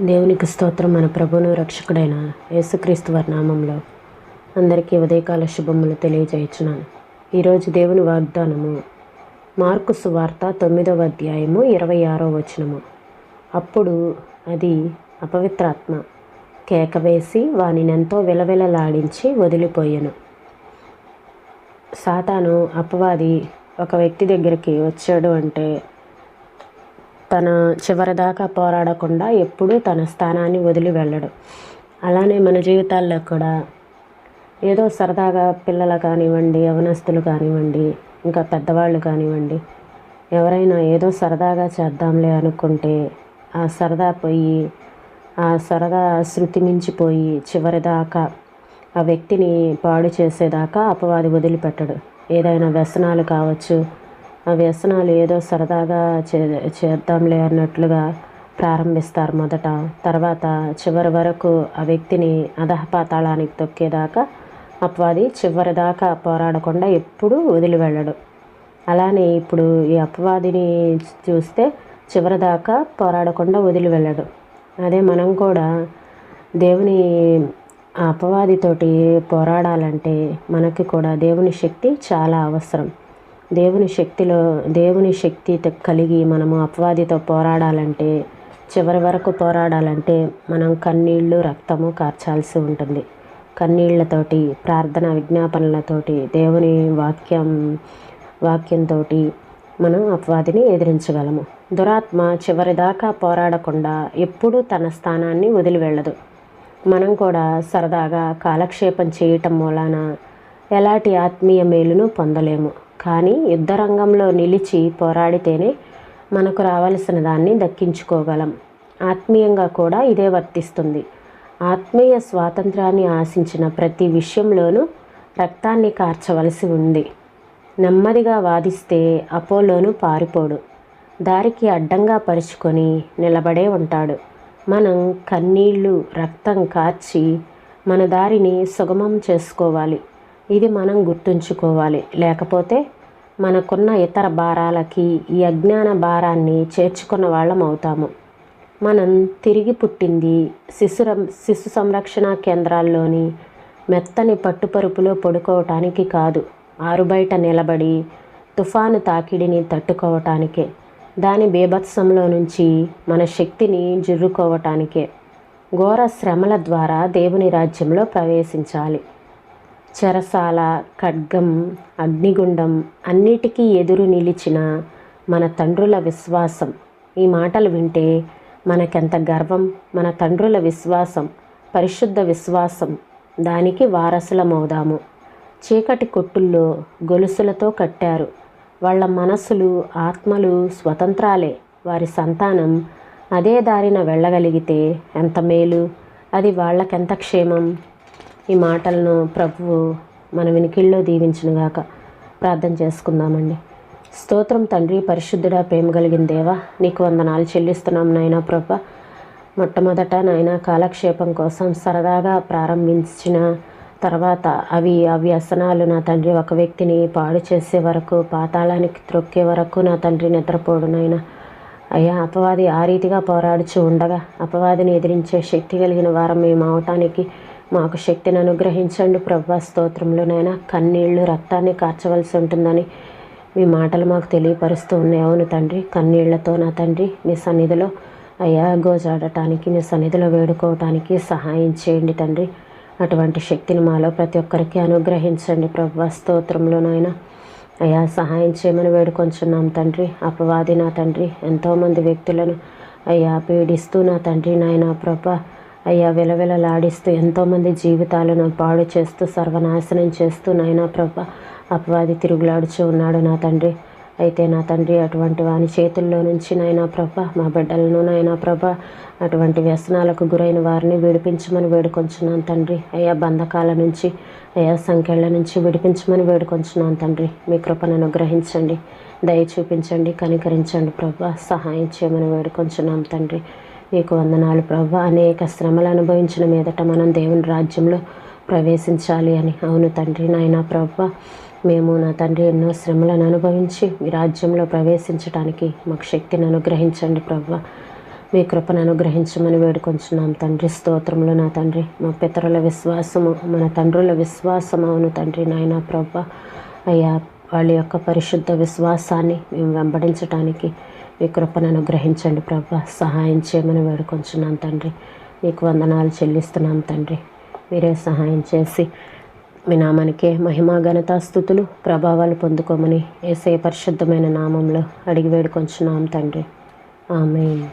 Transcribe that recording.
దేవునికి స్తోత్రం మన ప్రభును రక్షకుడైన యేసుక్రీస్తు వారి నామంలో అందరికీ ఉదయకాల శుభములు తెలియజేయచున్నాను. ఈరోజు దేవుని వాగ్దానము మార్కు సువార్త తొమ్మిదవ అధ్యాయము ఇరవై ఆరో వచనము. అప్పుడు అది అపవిత్రాత్మ కేక వేసి వానినెంతో విలవిలలాడించి వదిలిపోయాను. సాతాను అపవాది ఒక వ్యక్తి దగ్గరికి వచ్చాడు అంటే తన చివరిదాకా పోరాడకుండా ఎప్పుడూ తన స్థానాన్ని వదిలి వెళ్ళడు. అలానే మన జీవితాల్లో కూడా ఏదో సరదాగా పిల్లలు కానివ్వండి యవనస్తులు కానివ్వండి ఇంకా పెద్దవాళ్ళు కానివ్వండి ఎవరైనా ఏదో సరదాగా చేద్దాంలే అనుకుంటే ఆ సరదా పోయి ఆ సరదా శృతి మించిపోయి చివరిదాకా ఆ వ్యక్తిని పాడు చేసేదాకా అపవాది వదిలిపెట్టడు. ఏదైనా వ్యసనాలు కావచ్చు ఆ వ్యసనాలు ఏదో సరదాగా చే చేద్దాంలే అన్నట్లుగా ప్రారంభిస్తారు మొదట. తర్వాత చివరి వరకు ఆ వ్యక్తిని అధహపాతాళానికి తొక్కేదాకా అపవాది చివరి దాకా పోరాడకుండా ఎప్పుడూ వదిలి వెళ్ళడు. అలానే ఇప్పుడు ఈ అపవాదిని చూస్తే చివరి దాకా పోరాడకుండా వదిలి వెళ్ళడు. అదే మనం కూడా దేవుని అపవాదితోటి పోరాడాలంటే మనకి కూడా దేవుని శక్తి చాలా అవసరం. దేవుని శక్తిలో దేవుని శక్తి కలిగి మనము అపవాదితో పోరాడాలంటే చివరి వరకు పోరాడాలంటే మనం కన్నీళ్ళు రక్తము కార్చాల్సి ఉంటుంది. కన్నీళ్ళతోటి ప్రార్థన విజ్ఞాపనలతోటి దేవుని వాక్యం వాక్యంతో మనం అపవాదిని ఎదిరించగలము. దురాత్మ చివరిదాకా పోరాడకుండా ఎప్పుడూ తన స్థానాన్ని వదిలి వెళ్ళదు మనం కూడా సరదాగా కాలక్షేపం చేయటం మూలాన ఎలాంటి ఆత్మీయ మేలును పొందలేము. కానీ యుద్ధరంగంలో నిలిచి పోరాడితేనే మనకు రావలసిన దాన్ని దక్కించుకోగలం. ఆత్మీయంగా కూడా ఇదే వర్తిస్తుంది. ఆత్మీయ స్వాతంత్రాన్ని ఆశించిన ప్రతి విషయంలోనూ రక్తాన్ని కార్చవలసి ఉంది. నెమ్మదిగా వాదిస్తే అపోలోను పారిపోడు. దారికి అడ్డంగా పరుచుకొని నిలబడే ఉంటాడు. మనం కన్నీళ్ళు రక్తం కార్చి మన దారిని సుగమం చేసుకోవాలి. ఇది మనం గుర్తుంచుకోవాలి. లేకపోతే మనకున్న ఇతర భారాలకి ఈ అజ్ఞాన భారాన్ని చేర్చుకున్న వాళ్ళం అవుతాము. మనం తిరిగి పుట్టింది శిశుర శిశు సంరక్షణ కేంద్రాల్లోని మెత్తని పట్టుపరుపులో పడుకోవటానికి కాదు ఆరుబయట నిలబడి తుఫాను తాకిడిని తట్టుకోవటానికే దాని బీభత్సంలో నుంచి మన శక్తిని జుర్రుకోవటానికే ఘోర శ్రమల ద్వారా దేవుని రాజ్యంలో ప్రవేశించాలి. చెరసాల ఖడ్గం అగ్నిగుండం అన్నిటికీ ఎదురు నిలిచిన మన తండ్రుల విశ్వాసం. ఈ మాటలు వింటే మనకెంత గర్వం? మన తండ్రుల విశ్వాసం పరిశుద్ధ విశ్వాసం. దానికి వారసులమవుదాము. చీకటి కొట్టుల్లో గొలుసులతో కట్టారు. వాళ్ళ మనసులు ఆత్మలు స్వతంత్రాలే. వారి సంతానం అదే దారిన వెళ్ళగలిగితే ఎంత మేలు? అది వాళ్ళకెంత క్షేమం? ఈ మాటలను ప్రభువు మన వినికిల్లో దీవించినగాక ప్రార్థన చేసుకుందామండి. స్తోత్రం తండ్రి పరిశుద్ధుడా ప్రేమ కలిగిన దేవా నీకు వందనాలు చెల్లిస్తున్నాం నాయన ప్రభ. మొట్టమొదట నాయన కాలక్షేపం కోసం సరదాగా ప్రారంభించిన తర్వాత అవి ఆ వ్యసనాలు నా తండ్రి ఒక వ్యక్తిని పాడు చేసే వరకు పాతాళానికి త్రొక్కే వరకు నా తండ్రి నిద్రపోడు నాయన. అయ్యా అపవాది ఆ రీతిగా పోరాడుచు ఉండగా అపవాదిని ఎదిరించే శక్తి కలిగిన వారం మేము అవటానికి మాకు శక్తిని అనుగ్రహించండి ప్రభా స్తోత్రంలోనైనా కన్నీళ్ళు రక్తాన్ని కార్చవలసి ఉంటుందని మీ మాటలు మాకు తెలియపరుస్తూ ఉన్నాయి. అవును తండ్రి కన్నీళ్ళతో నా తండ్రి మీ సన్నిధిలో అయ్యా గోజాడటానికి మీ సన్నిధిలో వేడుకోవటానికి సహాయం చేయండి తండ్రి. అటువంటి శక్తిని మాలో ప్రతి ఒక్కరికి అనుగ్రహించండి ప్రభా స్తోత్రంలోనైనా అయ్యా సహాయం చేయమని వేడుకొంచున్నాం తండ్రి. అపవాది నా తండ్రి ఎంతోమంది వ్యక్తులను అయ్యా పీడిస్తూ నా తండ్రి నాయన ప్రభా. అయ్యా విలవిలలాడిస్తూ ఎంతోమంది జీవితాలను పాడు చేస్తూ సర్వనాశనం చేస్తూ నైనా ప్రభ అపవాది తిరుగులాడుచూ ఉన్నాడు నా తండ్రి. అయితే నా తండ్రి అటువంటి వాని చేతుల్లో నుంచి నాయనా ప్రభ మా బిడ్డలను నాయనా ప్రభ అటువంటి వ్యసనాలకు గురైన వారిని విడిపించమని వేడుకొంచున్నాను తండ్రి. అయ్యా బంధకాల నుంచి అయ్యా సంఖ్యల నుంచి విడిపించమని వేడుకొంచున్నాను తండ్రి. మీ కృపను అనుగ్రహించండి దయ చూపించండి కనికరించండి ప్రభ సహాయం చేయమని వేడుకొంచున్నాం తండ్రి. నీకు వందనాలు ప్రభు అనేక శ్రమలు అనుభవించిన మీదట మనం దేవుని రాజ్యంలో ప్రవేశించాలి అని. అవును తండ్రి నాయన ప్రభు మేము నా తండ్రి ఎన్నో శ్రమలను అనుభవించి మీ రాజ్యంలో ప్రవేశించడానికి మాకు శక్తిని అనుగ్రహించండి ప్రభు మీ కృపను అనుగ్రహించమని వేడుకొంచున్నాం తండ్రి. స్తోత్రములు నా తండ్రి. మా పితరుల విశ్వాసము మన తండ్రుల విశ్వాసం అవును తండ్రి నాయన ప్రభు అయ్యా వాళ్ళ యొక్క పరిశుద్ధ విశ్వాసాన్ని మేము వెంబడించడానికి మీ కృపను అనుగ్రహించండి ప్రభ. సహాయం చేయమని వేడుకొంచున్నాను తండ్రి. మీకు వందనాలు చెల్లిస్తున్నాను తండ్రి. మీరే సహాయం చేసి మీ నామానికే మహిమా ఘనత స్థుతులు ప్రభావాలు పొందుకోమని ఏసే పరిశుద్ధమైన నామంలో అడిగి వేడుకొంచున్నాం తండ్రి. ఆమె